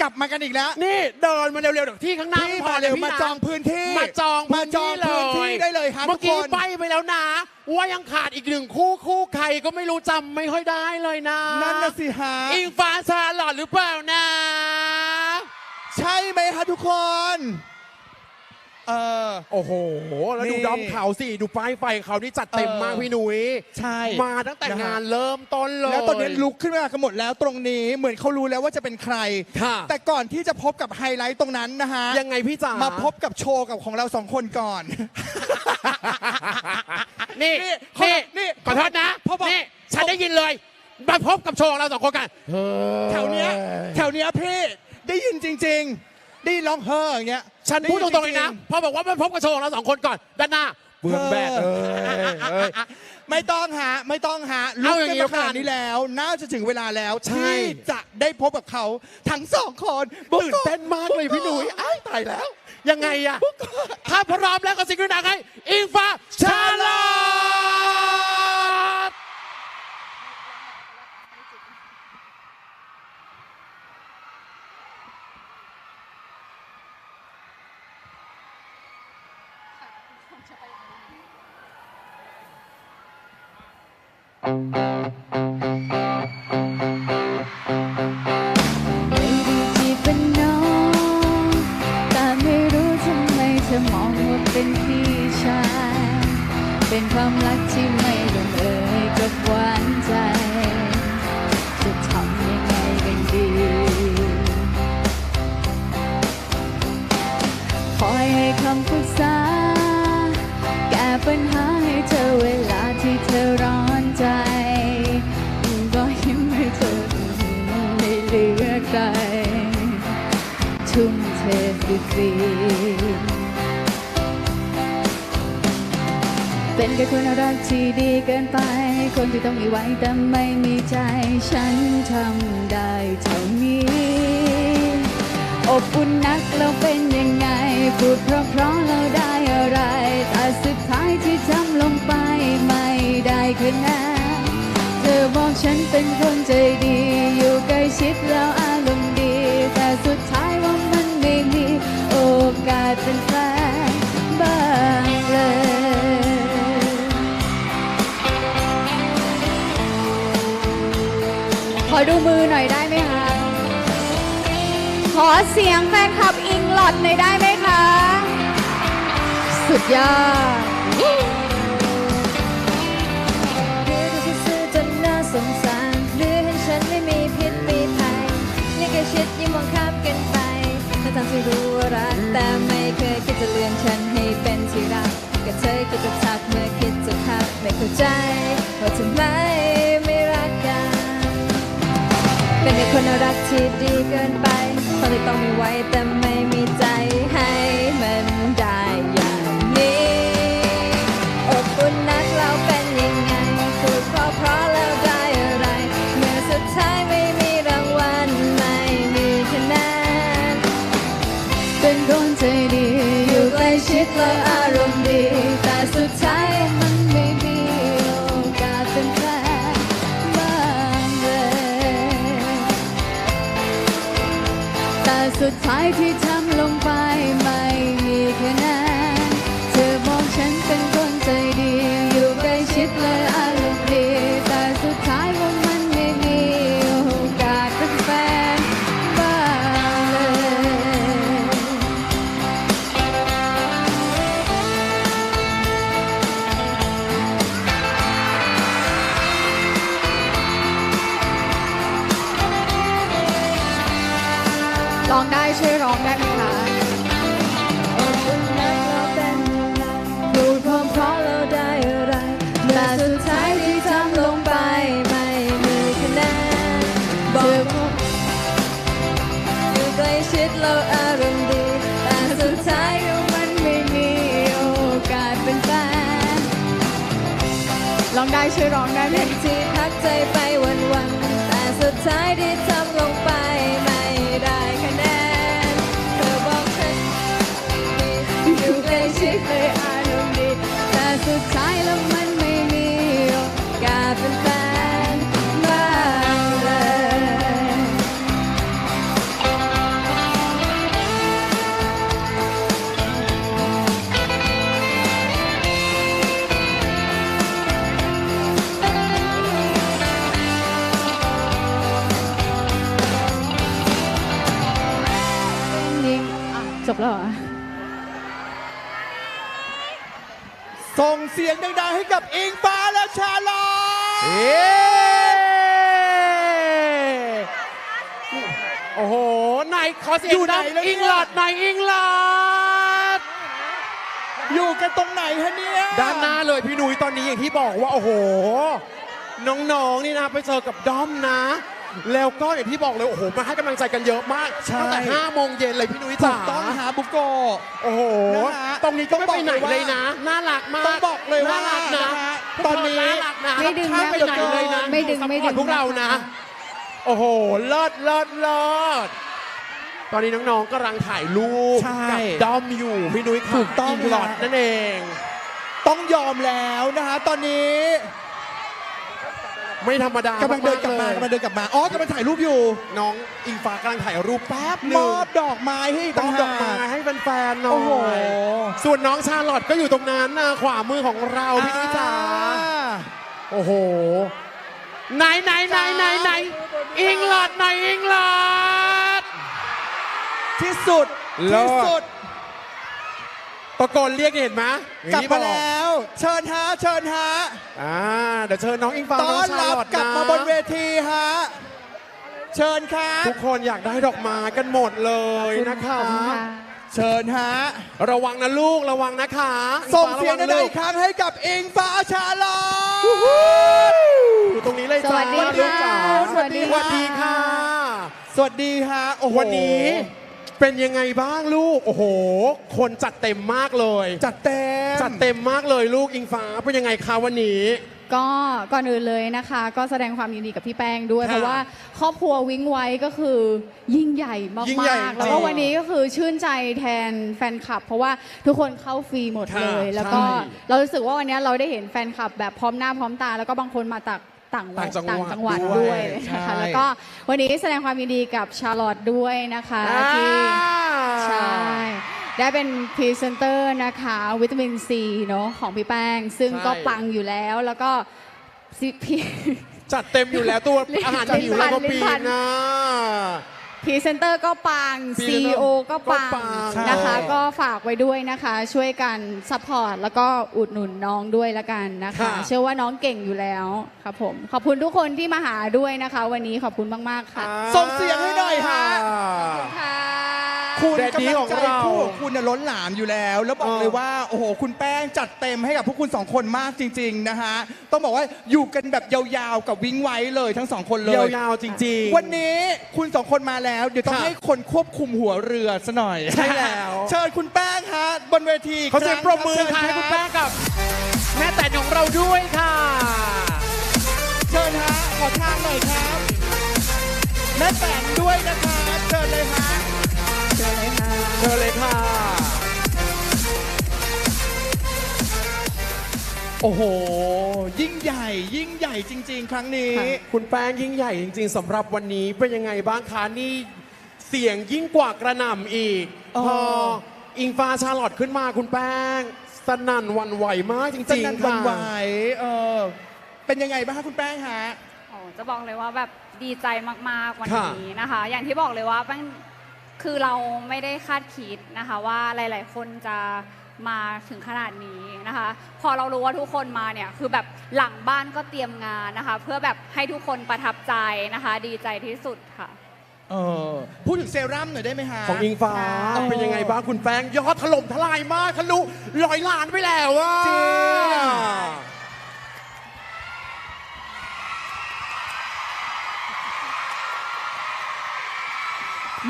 กลับมากันอีกแล้วนี่เดินมาเร็วๆเดี๋ยวที่ข้างหน้าพี่พอมาเลเร็ยวพี่มานะจองพื้นที่มาจองมาจองพื้พื้นนที่ที่ได้เลยครับเมื่อทุกี้คนใบไปแล้วนะ ว่ายังขาดอีกหนึ่งคู่คู่ใครก็ไม่รู้จำไม่ค่อยได้เลยนะนั่นน่ะสิฮะอิงฟ้าชาหลอดหรือเปล่านะ ใช่ไหมฮะทุกคน เออ โอ้โห แล้วดูนี่ ดอมเขาสิ ดูป้ายไฟเขานี่จัดเต็มเออมากพี่หนุยใช่ มาตั้งแต่นะฮะงานเริ่มต้นเลย แล้วตอนนี้ลุกขึ้นมากันหมดแล้วตรงนี้เหมือนเขารู้แล้วว่าจะเป็นใคร ค่ะ แต่ก่อนที่จะพบกับไฮไลท์ตรงนั้นนะฮะ ยังไงพี่จ๋ามาพบกับโชว์กับของเราสองคนก่อน นี่นี่เขานี่นี่ขอโทษนะเพราะบอก นี่ฉันได้ยินเลย มาพบกับโชว์ของเราสองคนกันแถวเนี้ยแถวเนี้ยพี่ได้ยินจริง ๆ ได้ยินร้องเฮ้ออย่างเงี้ยฉันพูดตรงๆเลยนะ พอบอกว่ามาพบกับโชว์ของเราสองคนก่อน ด้านหน้าเบื้องแบดเอ้ยเอ้ยไม่ต้องหาไม่ต้องหาลุเอากอย่ากันงนี้มาขนาดนี้แล้ว น่าจะถึงเวลาแล้วใช่ที่จะได้พบกับเขาทั้งสองคนตื่นเต้นมากเลยพี่หนุ่ยอ้ายตายแล้ว ยังไงอะถ้าพร้อมแล้วก็สิ่งที่ดังให้อิงฟ้าชาลอ อบอุ่นนักเราเป็นยังไง พูดเพราะเพราะๆเราได้อะไร แต่สุดท้ายที่ทำลงไปไม่ได้คะแนนเธอบอกฉันเป็นคนใจดี อยู่ใกล้ชิดแล้วอารมณ์ดี แต่สุดท้ายว่ามันไม่มีโอกาสเป็นแฟนบ้างเลยขอดูมือหน่อยได้ อเสียงแฟนคลับอิงหลอดหน่อยได้ไหมคะ สุดยอดเดี๋ยวจะซื้อจนน่าสงสารหรือเห็นฉันไม่มีพิษมีภัยยังแค่ชิดยิ้มมองข้ามกันไปทั้งทั้งที่รู้ว่ารักแต่ไม่เคยคิดจะเลือนฉันให้เป็นที่รักก็เธอคิดจะทักเมื่อคิดจะทักไม่เข้าใจว่าทำไมไม่รักกัน เป็นคนรักที่ดีเกินไป คนที่ต้องมีไว้แต่ไม่มีใจ สุดท้ายที่ทำลงไปไม่มีคะแนน บอกอยู่ใกล้ชิดเราอารมณ์ดี แต่สุดท้ายมันไม่มีโอกาสเป็นแฟนร้องได้ช่วยร้องได้ไหมที่พักใจไปวันวันๆแต่สุดท้ายที่ทำลง จบแล้วเหรอส่งเสียงดังๆให้กับอิงฟ้าและชาลอตเย้โอ้โหไหนขอเสียงอยู่ไหนดังแล้วเนี่ย อิงลอดไหนอิงลอดอยู่กันตรงไหนฮะเนี่ยด้านหน้าเลยพี่นุ้ยตอนนี้อย่างที่บอกว่า โอ้โห น้องๆนี่นะไปเจอกับด้อมนะ แล้วก็อย่างที่บอกเลยโอ้โหมาให้กำลังใจกันเยอะมากใช่ ตั้งแต่5โมงเย็นเลยพี่นุ้ยถูจ๋ากต้องหาบุโกะ โอ้โหนะฮะตรงนี้ก็ไม่ไปไหนต้องบอกเลยว่าเลยนะน่ารักมากต้องบอกเลยว่าน่ารักนะนะฮะ ตอนนี้น่ารักนะไม่ดึงข้ามไปนะไหนเลยนะไม่ดึงไม่ดึง ซัพพอร์ตพวกเรานะ โอ้โหเลิศเลิศเลิศตอนนี้น้องๆกำลังถ่ายรูปใช่กัด้อมอยู่พี่นุ้ยค่ะถูกต้องอิงหลอดฮะนั่นเอง ต้องยอมแล้วนะฮะตอนนี้ ไม่ธรรมดากำลังเดินกลับมากำลังเดินกลับมาอ๋อกำลังถ่ายรูปอยู่ น้องอิงฟ้ากำลังถ่ายรูปแป๊บหมนึ่งอบดอกไม้ให้อีกต้ต่าองงหาดอกไม้กให้แฟนๆหน่อโอ้โหยส่วนน้องชาลอตก็อยู่ตรงนั้นนะขวามือของเราพี่นุ้ยจ๋าอ่าโอ้โห ไหนไหนไหนไหนไหนอิงลอดไหนอิงลอด ที่สุดเลิศที่สุด ตะโกนเรียกเห็นไหมกลับอย่งที่มาอแล้ว เชิญฮะ เชิญฮะ อ่าเดี๋ยวเชิญน้องอิงฟ้าต้น้อองนชารับลอตกลับนะมาบนเวทีฮะ เชิญครับ ทุกคนอยากได้ดอกไม้กันหมดเลยนะคะขอบคุณค่ะเชิญฮะ ระวังนะลูกระวังนะคะส่งเสียงอิใดฟ้าระวัๆอีกครั้งให้กับอิงฟ้าชาลอตอยู่ตรงนี้เลยสจ้าวัสดีลูกจ๋าค่ะสวัสดีสวัสดีค่ะสวัสดีฮะโอ้โหวันนี้ เป็นยังไงบ้างลูก โอ้โห คนจัดเต็มมากเลย จัดเต็ม จัดเต็มมากเลยลูกอิงฟ้าเป็นยังไงคะวันนี้ ก็ก่อนอื่นเลยนะคะ ก็แสดงความยินดีกับพี่แป้งด้วย ค่ะเพราะว่าครอบครัววิ้งไว้ก็คือยิ่งใหญ่มยิ่งใหญ่ากๆแล้วก็จริงวันนี้ก็คือชื่นใจแทนแฟนคลับ เพราะว่าทุกคนเข้าฟรีหมดค่ะเลยแล้วก็ใช่ เรารู้สึกว่าวันนี้เราได้เห็นแฟนคลับแบบพร้อมหน้าพร้อมตา แล้วก็บางคนมาจาก ต่างต่างจังหวัดจังหวัดด้ด้ววยยใช่นะคะแล้วก็วันนี้แสดงความยินดีกับชาร์ลอตด้วยนะคะที่ใช่ได้เป็นพรีเซนเตอร์นะคะวิตามินซีเนาะของพี่แป้ง ซึ่งใช่ก็ปังอยู่แล้วแล้วก็ซิพี่จัดเต็มอยู่แล้วตัวลิ้นอาหารลิ้นหิวเราก็ลิ้นปีพันนนะ พรีเซนเตอร์ก็ปัง พรีเซนเตอร์ CEO ก็ปังก็ปังนะคะ ใช่ ก็ฝากไว้ด้วยนะคะ ช่วยกันซัพพอร์ตแล้วก็อุดหนุนน้องด้วยละกันนะคะ ค่ะ เชื่อว่าน้องเก่งอยู่แล้วครับผม ขอบคุณทุกคนที่มาหาด้วยนะคะ วันนี้ขอบคุณมาก ๆ ค่ะ ส่งเสียงให้หน่อยฮะค่ะ คุณแดดดี้กำลัของงใจเรา คู่ของคุณน่ะล้นหลามอยู่แล้ว แล้วบอกเออเลยว่าโอ้โหคุณแป้งจัดเต็มให้กับพวกคุณสองคนมากจริง ๆ นะฮะ ต้องบอกว่าอยู่กันแบบยาวๆกับวิ้งไว้เลยทั้งสองคนเลย ยาวๆจริงๆวันนี้คุณสองคนมาแล้ว เดี๋ยวต้องค่ะให้คนควบคุมหัวเรือซะหน่อยใช่แล้ว เชิญคุณแป้งฮะบนเวทีเขาเสียงปรบมือเชิญค่ะให้คุณแป้งกับแม่แต่นของเราด้วยค่ะ เชิญฮะขอทางหน่อยครับแม่แตนด้วยนะคะเชิญเลยฮะเชิญเลยค่ะเชิญเลยค่ะ โอ้โห ยิ่งใหญ่ ยิ่งใหญ่จริง ๆ ครั้งนี้ คุณแป้งยิ่งใหญ่จริง ๆสำหรับวันนี้เป็นยังไงบ้างคะนี่เสียงยิ่งกว่ากระหน่ำอีกอ๋อพออิงฟ้าชาลอตขึ้นมาคุณแป้งสนั่นหวันไหวมากจสริงนั่นๆหวันค่ะไหวเออเป็นยังไงบ้างคะคุณแป้งฮะโอ้จะบอกเลยว่าแบบดีใจมากๆวันค่ะนี้นะคะ อย่างที่บอกเลยว่าแป้ง คือเราไม่ได้คาดคิดนะคะว่าหลาย ๆ คนจะมาถึงขนาดนี้นะคะ พอเรารู้ว่าทุกคนมาเนี่ยคือแบบหลังบ้านก็เตรียมงานนะคะ เพื่อแบบให้ทุกคนประทับใจนะคะ ดีใจที่สุดค่ะ เออพูดถึงเซรั่มหน่อยได้ไหมฮะของอิงฟ้าค่ะเป็นยังไงบ้างคุณแป้งยอดถล่มทลายมากทะลุร้อยล้านไปแล้วอะ จริง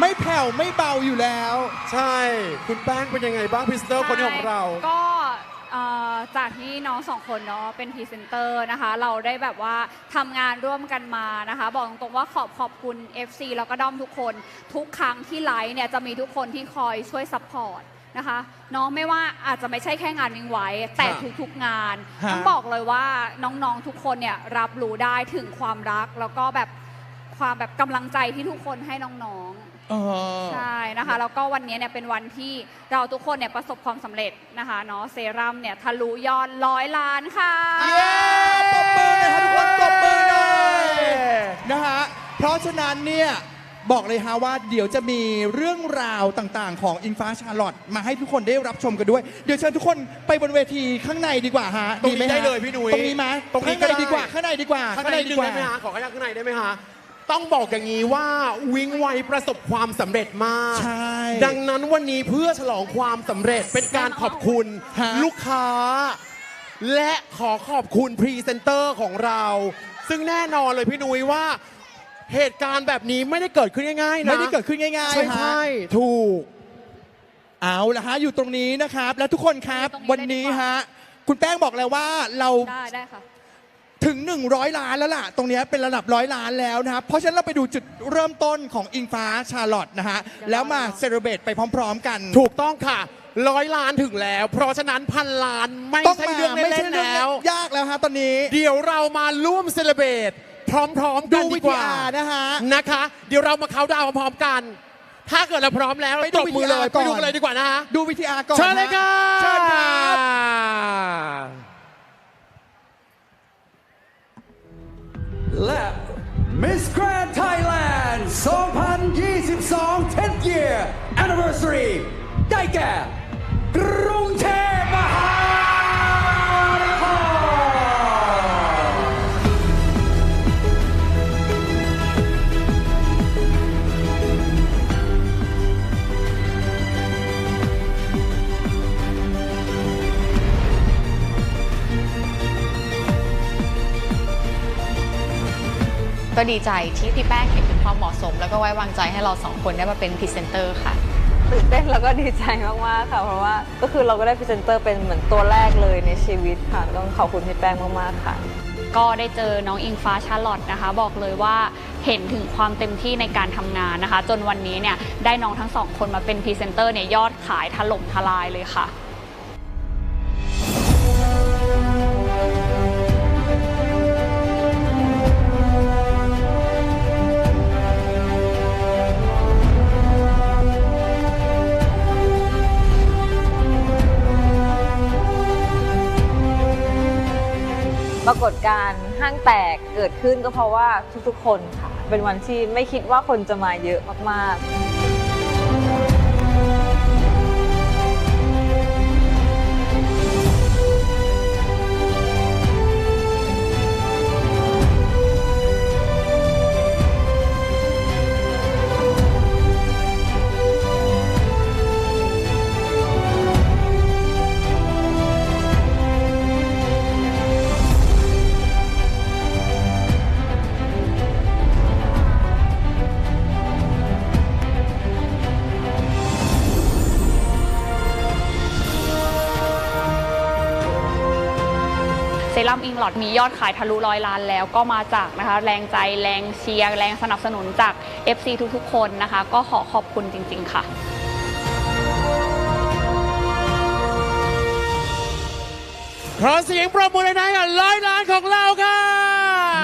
ไม่แผ่วไม่เบาอยู่แล้ว ใช่ คุณแป้งเป็นยังไงบ้างพรีเซนเตอร์คนนี้ของเรา ก็เอ่อจากที่น้องสองคนเนาะเป็นพรีเซนเตอร์นะคะ เราได้แบบว่าทำงานร่วมกันมานะคะ บอกตรงๆว่าขอบขอบคุณ FC แล้วก็ด้อมทุกคน ทุกครั้งที่ไลฟ์เนี่ยจะมีทุกคนที่คอยช่วยซัพพอร์ตนะคะน้องไม่ว่าอาจจะไม่ใช่แค่งานวิงไว้แต่ค่ะทุกๆงานฮะ ต้องบอกเลยว่าน้องๆทุกคนเนี่ยรับรู้ได้ถึงความรักแล้วก็แบบความแบบกำลังใจที่ทุกคนให้น้องๆ เออ ใช่นะคะแล้วก็วันนี้เนี่ยเป็นวันที่เราทุกคนเนี่ยประสบความสำเร็จนะคะเนาะเซรั่มเนี่ยทะลุยอดร้อยล้านค่ะ เย้ปรบมือหน่อยฮะทุกคนปรบมือหน่อยนะฮะ เพราะฉะนั้นเนี่ย บอกเลยฮะว่าเดี๋ยวจะมีเรื่องราวต่างๆ ของอิงฟ้าชาร์ลอตมาให้ทุกคนได้รับชมกันด้วย เดี๋ยวเชิญทุกคนไปบนเวทีข้างในดีกว่าฮะตรงนี้หมฮะได้เลยพี่หนุ่ยตรงนี้ไหมตรงนี้ข้างในก็ได้ดีกว่าข้างในดีกว่าข้างในนิดนึงได้ไหมฮะขอขยับข้างในได้ไหมฮะ ต้องบอกอย่างนี้ว่าวิงไวประสบความสำเร็จมาก ใช่ดังนั้นวันนี้เพื่อฉลองความสำเร็จเป็นการขอบคุณฮะ ลูกค้า และขอขอบคุณพรีเซนเตอร์ของเรา ซึ่งแน่นอนเลยพี่นุ้ยว่าเหตุการณ์แบบนี้ไม่ได้เกิดขึ้นง่ายๆนะไม่ได้เกิดขึ้นง่ายๆใช่ฮะใช่ถูก เอาละฮะอยู่ตรงนี้นะครับ และทุกคนครับตรงนี้วันนี้ฮะ คุณแป้งบอกแล้วว่าเราได้ได้ค่ะ ถึง 100 ล้านแล้วล่ะ ตรงเนี้ยเป็นระดับร้อยล้านแล้วนะครับเพราะฉะนั้นเราไปดูจุดเริ่มต้นของอิงฟ้าชาร์ลอตนะฮะแล้วมาเซเลบรตไปพร้อม ๆ กัน ถูกต้องค่ะร้อยล้านถึงแล้ว เพราะฉะนั้นพันล้านไม่ต้องใช่มาเรื่องไม่เล่ใช่นๆเรื่องแล้ว ยากแล้วฮะตอนนี้ เดี๋ยวเรามาร่วมเซเลบรตพร้อมๆดูกันวิดีกทีว่าอาร์นะฮะนะคะ เดี๋ยวเรามาเขาน์ดาวน์พร้อมๆกัน ถ้าเกิดเราพร้อมแล้วไปดูตบมือเลย VTR ก่ไปอนดูกันเลยดีกว่านะฮะดูวิทีอาร์ก่อนเชิญเลยค่ะเชิญครับ และ Miss Grand Thailand 2022 10th Year Anniversary ได้แก่ กรุงเทพ ก็ดีใจที่พี่แป้งเห็นถึงความเหมาะสม แล้วก็ไว้วางใจให้เราสองคนได้มาเป็นพรีเซนเตอร์ค่ะตื่นเต้นแล้วก็ดีใจมากๆค่ะ เพราะว่าก็คือเราก็ได้พรีเซนเตอร์เป็นเหมือนตัวแรกเลยในชีวิตค่ะต้องขอบคุณพี่แป้งมากๆค่ะ ก็ได้เจอน้องอิงฟ้าชาร์ลอตนะคะ บอกเลยว่าเห็นถึงความเต็มที่ในการทำงานนะคะ จนวันนี้เนี่ยได้น้องทั้งสองคนมาเป็นพรีเซนเตอร์เนี่ยยอดขายถล่มทลายเลยค่ะ ปรากฏการณ์ห้างแตกเกิดขึ้นก็เพราะว่าทุกๆคนค่ะ เป็นวันที่ไม่คิดว่าคนจะมาเยอะมากๆ รั่มอิงลอดมียอดขายทะลุร้อยล้านแล้วก็มาจากนะคะแรงใจแรงเชียร์แรงสนับสนุนจาก FC ทุกๆ คนนะคะ ก็ขอขอบคุณจริง ๆ ค่ะขอเสียงปรบมือเลยนะกับร้อยล้านของเราค่ะ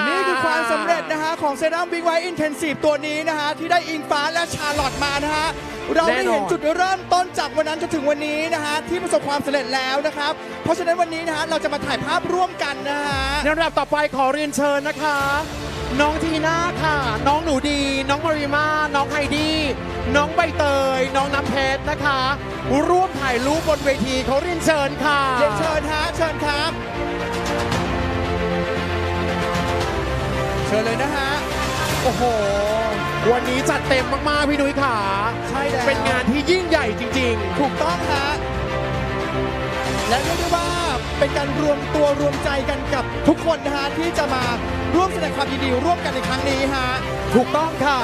นี่คือความสำเร็จนะฮะของเซรั่มวิงไวอินเทนซีฟตัวนี้นะฮะที่ได้อิงฟ้าและชาร์ลอตมานะฮะ เราได้เห็นจุดเริ่มต้นจากวันนั้นจนถึงวันนี้นะฮะที่ประสบความสำเร็จแล้วนะครับ เพราะฉะนั้นวันนี้นะฮะเราจะมาถ่ายภาพร่วมกันนะฮะในลำดับต่อไปขอเรียนเชิญนะคะ น้องทีน่าค่ะ น้องหนูดี น้องมาริมา น้องไฮดี้น้องใบเตย น้องน้ำเพชรนะคะ ร่วมถ่ายรูปบนเวทีเขาเรียนเชิญค่ะเรียนเชิญฮะเชิญครับ เชิญเลยนะฮะโอ้โห วันนี้จัดเต็มมากๆ พี่นุ้ยขาใช่แล้ว เป็นงานที่ยิ่งใหญ่จริง ถูกต้องฮะและเรียกได้ว่าเป็นการรวมตัวรวมใจกันกับทุกคนนะฮะที่จะมาร่วมแสดงความยินดีร่วมกันในครั้งนี้ฮะๆถูกต้องค่ะ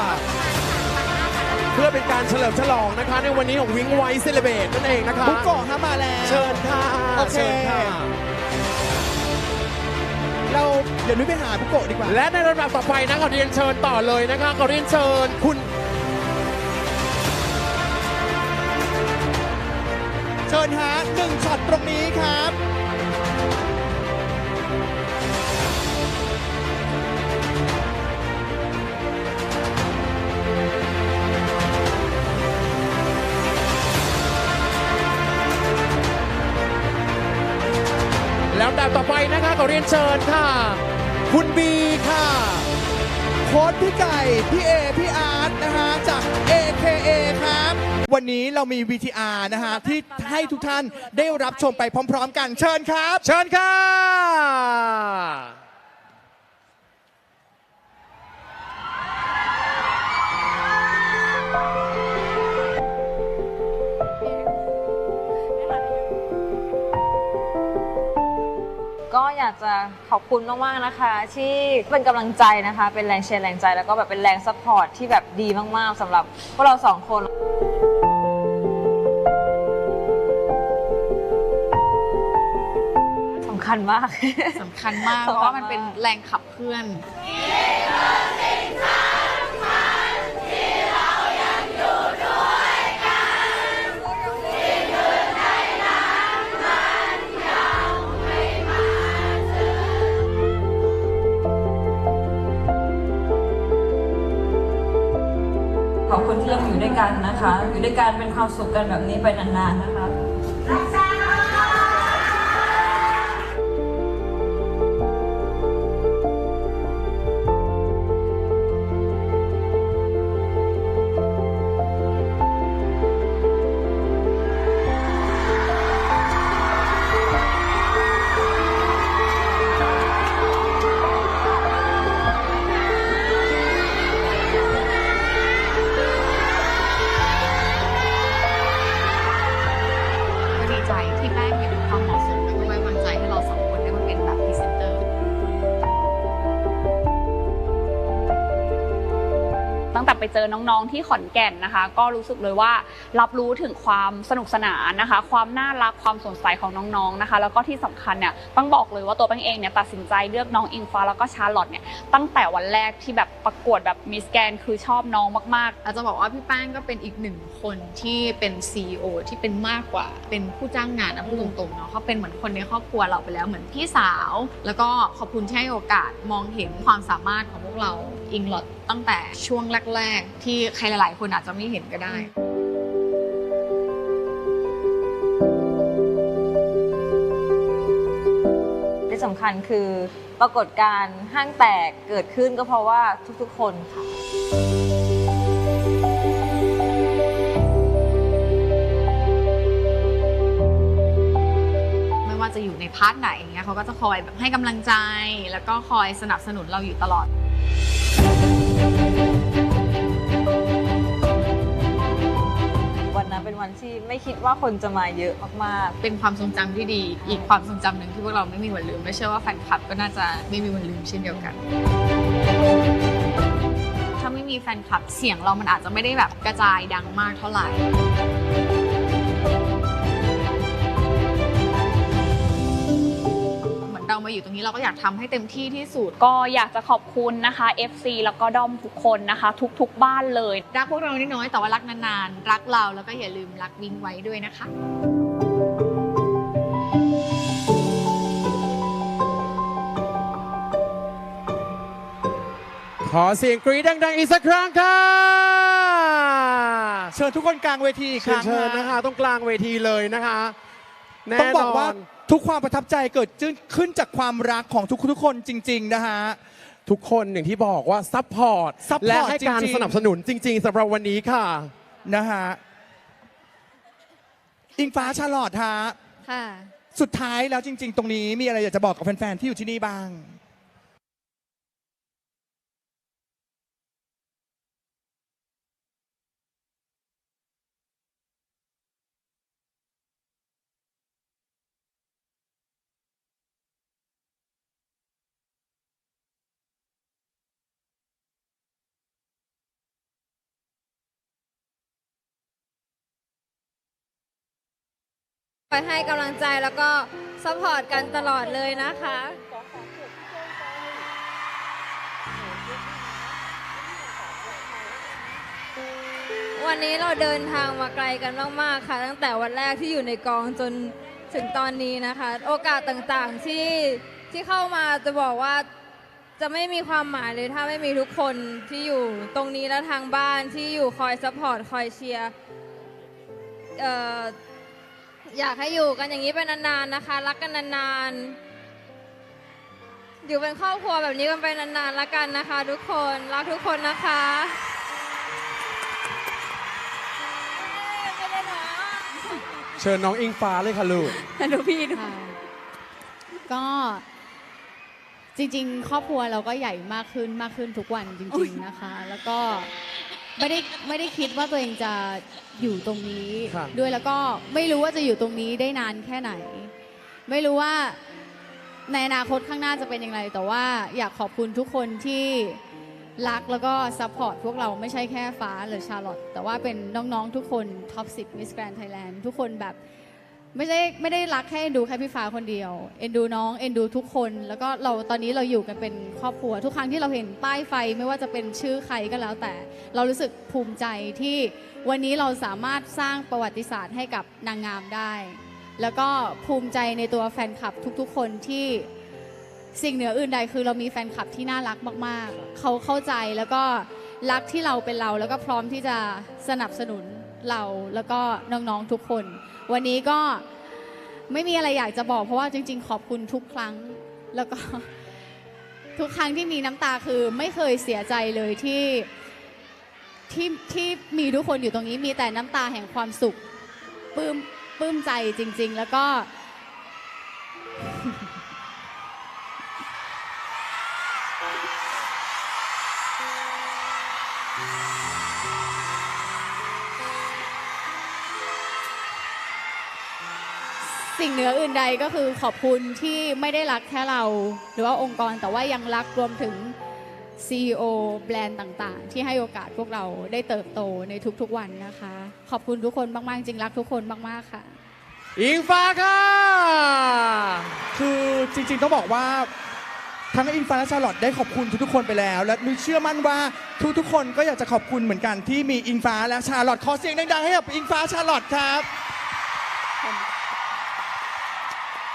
เพื่อเป็นการเฉลิมฉลองนะคะ ในวันนี้ของวิงไวเซเลเบตนั่นเองนะคะ บุกโกะฮะมาแล้ว เชิญค่ะโอเค ชิญค่ะ เราเดี๋ยวนุ้ยไปหาบุกโกะดีกว่า และในลำดับต่อไปนะขอเรียนเชิญต่อเลยนะคะขอเรียนเชิญคุณเชิญฮะหนึ่งช็อตตรงนี้ครับ รียนเชิญค่ะ คุณบีค่ะ โค้ชพี่ไก่ พี่เอ พี่อาร์ตนะคะจาก AKA ครับ วันนี้เรามี VTR นะฮะที่ให้ทุกท่านได้รับชมไปพร้อม ๆ กัน เชิญครับ เชิญค่ะ ก็อยากจะขอบคุณมากๆนะคะ ที่เป็นกำลังใจนะคะ เป็นแรงเชียร์แรงใจแล้วก็แบบเป็นแรงซัพพอร์ตที่แบบดีมากๆสำหรับพวกเราสองคนสำคัญมากสำคัญมาก เพราะว่ามันเป็นแรงขับเคลื่อน นะคะ อยู่ด้วยกันเป็นความสุขกันแบบนี้ไปนานๆนะคะ เจอน้องๆที่ขอนแก่นนะคะ ก็รู้สึกเลยว่ารับรู้ถึงความสนุกสนานนะคะ ความน่ารักความสดใสของน้องๆนะคะ แล้วก็ที่สำคัญเนี่ยต้องบอกเลยว่าตัวแป้งเองเนี่ยตัดสินใจเลือกน้องอิงฟ้าแล้วก็ชาร์ลอตเนี่ยตั้งแต่วันแรกที่แบบประกวดแบบมิสแกนคือชอบน้องมากๆอาจจะบอกว่าพี่แป้งก็เป็นอีกหนึ่งคนที่เป็น CEO ที่เป็นมากกว่าเป็นผู้จ้างงานนะพูดตรงๆเนาะเขาเป็นเหมือนคนในครอบครัวเราไปแล้วเหมือนพี่สาว แล้วก็ขอบคุณที่ให้โอกาสมองเห็นความสามารถของพวกเรา อิงลอดตั้งแต่ช่วงแรก ๆ ที่ใครหลาย ๆ คนอาจจะไม่เห็นก็ได้ที่สำคัญคือปรากฏการณ์ห้างแตกเกิดขึ้นก็เพราะว่าทุกๆคนค่ะไม่ว่าจะอยู่ในพาร์ทไหนอย่างเงี้ยเขาก็จะคอยแบบให้กำลังใจ แล้วก็คอยสนับสนุนเราอยู่ตลอด วันนั้นเป็นวันที่ไม่คิดว่าคนจะมาเยอะมากเป็นความทรงจำที่ดี อีกความทรงจำหนึ่งที่พวกเราไม่มีวันลืม ไม่เชื่อว่าแฟนคลับก็น่าจะไม่มีวันลืมเช่นเดียวกัน ถ้าไม่มีแฟนคลับเสียงเรามันอาจจะไม่ได้แบบกระจายดังมากเท่าไหร่เมือนเรามาอยู่ตรงนี้เราก็อยากทำให้เต็มที่ที่สุด ก็อยากจะขอบคุณนะคะ FC แล้วก็ด้อมทุกคนนะคะ ทุกๆบ้านเลย รักพวกเราน้อยๆแต่ว่ารักนานๆ รักเราแล้วก็อย่าลืมรักวิงไว้ด้วยนะคะขอเสียงกรี๊ดดัง ๆ อีกสักครั้งค่ะเชิญทุกคนกลางเวทีอีกคเชิญรั้งเชิญนะคะตรงกลางเวทีเลยนะคะ แน่ต้องบอกนว่าอน ทุกความประทับใจเกิดขึ้นจากความรักของทุกๆคนจริง ๆ นะฮะ ทุกคนอย่างที่บอกว่าซัพพอร์ต support และให้การจริงๆ สนับสนุนจริง ๆสำหรับวันนี้ค่ะ นะฮะ อิงฟ้าชาลอดฮะ ค่ะ สุดท้ายแล้วจริง ๆ ตรงนี้มีอะไรอยากจะบอกกับแฟน ๆ ที่อยู่ที่นี่บ้าง ไปให้กำลังใจแล้วก็ซัพพอร์ตกันตลอดเลยนะคะ วันนี้เราเดินทางมาไกลกันมากๆค่ะ ตั้งแต่วันแรกที่อยู่ในกองจนถึงตอนนี้นะคะ โอกาสต่างๆที่ที่เข้ามาจะบอกว่าจะไม่มีความหมายเลยถ้าไม่มีทุกคนที่อยู่ตรงนี้และทางบ้านที่อยู่คอยซัพพอร์ตคอยเชียร์เอ่ออยากให้อยู่กันอย่างนี้ไปนานๆนะคะ รักกันนานๆ อยู่เป็นครอบครัวแบบนี้กันไปนานๆละกันนะคะ ทุกคนรักทุกคนนะคะเชิญน้องอิงฟ้าเลยค่ะลูกดูพี่ดูค่ะก็จริง ๆ ครอบครัวเราก็ใหญ่มากขึ้นมากขึ้นทุกวันจริง ๆ นะคะ แล้วก็ ไม่ได้ไม่ได้คิดว่าตัวเองจะอยู่ตรงนี้ครับ ด้วยแล้วก็ไม่รู้ว่าจะอยู่ตรงนี้ได้นานแค่ไหน ไม่รู้ว่าในอนาคตข้างหน้าจะเป็นอย่างไร แต่ว่าอยากขอบคุณทุกคนที่รักแล้วก็ซัพพอร์ตพวกเราไม่ใช่แค่ฟ้าหรือชาร์ลอตแต่ว่าเป็นน้องๆทุกคนท็อป10 Miss Grand Thailand ทุกคนแบบ ไม่ได้ไม่ได้รักแค่เอ็นดูแค่พี่ฟ้าคนเดียว เอ็นดูน้อง เอ็นดูทุกคน แล้วก็เราตอนนี้เราอยู่กันเป็นครอบครัว ทุกครั้งที่เราเห็นป้ายไฟไม่ว่าจะเป็นชื่อใครก็แล้วแต่ เรารู้สึกภูมิใจที่วันนี้เราสามารถสร้างประวัติศาสตร์ให้กับนางงามได้ แล้วก็ภูมิใจในตัวแฟนคลับทุกๆ คนที่สิ่งเหนืออื่นใดคือเรามีแฟนคลับที่น่ารักมากๆ เขาเข้าใจแล้วก็รักที่เราเป็นเราแล้วก็พร้อมที่จะสนับสนุนเราแล้วก็น้องๆทุกคน วันนี้ก็ไม่มีอะไรอยากจะบอก เพราะว่าจริง ๆ ขอบคุณทุกครั้ง แล้วก็ทุกครั้งที่มีน้ำตาคือไม่เคยเสียใจเลยที่ที่ที่มีทุกคนอยู่ตรงนี้มีแต่น้ำตาแห่งความสุขปลื้มปลื้มใจจริง ๆ แล้วก็ สิ่งเหนืออื่นใดก็คือขอบคุณที่ไม่ได้รักแค่เรา หรือว่าองค์กรแต่ว่ายังรักรวมถึง CEO แบรนด์ต่างๆ ที่ให้โอกาสพวกเราได้เติบโตในทุกๆวันนะคะ ขอบคุณทุกคนมากๆ จริงรักทุกคนมากๆค่ะ อิงฟ้าค่ะ คือจริงๆต้องบอกว่า ทั้งอินฟ้าและชาลอตได้ขอบคุณทุกๆคนไปแล้ว และนุ้ยเชื่อมั่นว่าทุกๆคนก็อยากจะขอบคุณเหมือนกันที่มีอิงฟ้าและชาลอตขอเสียงดังๆให้กับอิงฟ้าชาลอตครับ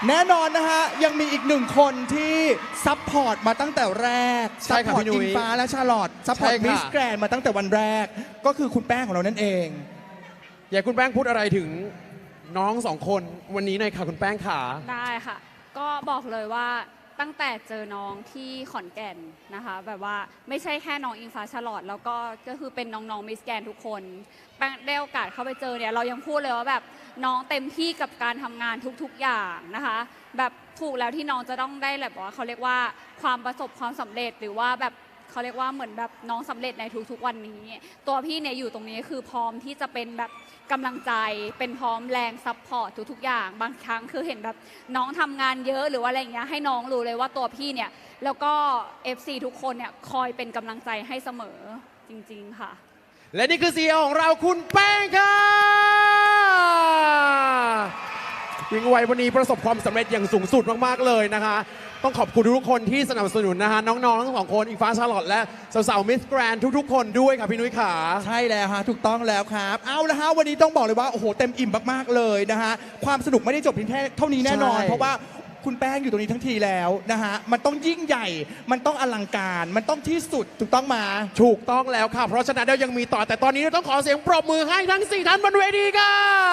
แน่นอนนะฮะ ยังมีอีกหนึ่งคนที่ซัพพอร์ตมาตั้งแต่แรก ใช่ซัพครับพอร์ตพี่นุ้ยอิงฟ้าและชาลอตซัพพอร์ตใช่ค่ะ มิสแกรนมาตั้งแต่วันแรก ก็คือคุณแป้งของเรานั่นเอง อยากคุณแป้งพูดอะไรถึงน้องสองคนวันนี้หน่อยค่ะคุณแป้งขา ได้ค่ะ ก็บอกเลยว่า ตั้งแต่เจอน้องที่ขอนแก่นนะคะ แบบว่าไม่ใช่แค่น้องอิงฟ้าฉลอด แล้วก็ก็คือเป็นน้องๆมิสแกนทุกคนได้โอกาสเข้าไปเจอเนี่ยเรายังพูดเลยว่าแบบน้องเต็มที่กับการทำงานทุกๆอย่างนะคะ แบบถูกแล้วที่น้องจะต้องได้แบบว่าเขาเรียกว่าความประสบความสำเร็จหรือว่าแบบ เขาเรียกว่าเหมือนแบบน้องสำเร็จในทุกๆวันนี้ ตัวพี่เนี่ยอยู่ตรงนี้คือพร้อมที่จะเป็นแบบกำลังใจ เป็นพร้อมแรงซัพพอร์ตทุกๆอย่าง บางครั้งคือเห็นแบบน้องทำงานเยอะหรือว่าอะไรอย่างเงี้ยให้น้องรู้เลยว่าตัวพี่เนี่ยแล้วก็ FC ทุกคนเนี่ยคอยเป็นกำลังใจให้เสมอจริง ๆ ค่ะ และนี่คือซีอของเราคุณแป้งค่ะวิงไววันนี้ประสบความสำเร็จอย่างสูงสุดมากๆเลยนะคะ ต้องขอบคุณทุกคนที่สนับสนุนนะคะน้องๆ ทั้งสองคนอิงฟ้าชาลอตและสาวๆมิสแกรนทุกๆ คนด้วยค่ะพี่นุ้ยขา ใช่แล้วฮะถูกต้องแล้วครับ เอาละฮะวันนี้ต้องบอกเลยว่าโอ้โหเต็มอิ่มมากๆเลยนะฮะความสนุกไม่ได้จบเพียงแค่เท่านี้แน่นอน ใช่ เพราะว่าคุณแป้งอยู่ตรงนี้ทั้งทีแล้วนะฮะมันต้องยิ่งใหญ่ มันต้องอลังการ มันต้องที่สุดถูกต้องมา ถูกต้องแล้วค่ะ เพราะฉะนั้นเรายังมีต่อแต่ตอนนี้เราต้องขอเสียงปรบมือให้ทั้ง 4 ท่านบนเวทีค่ะ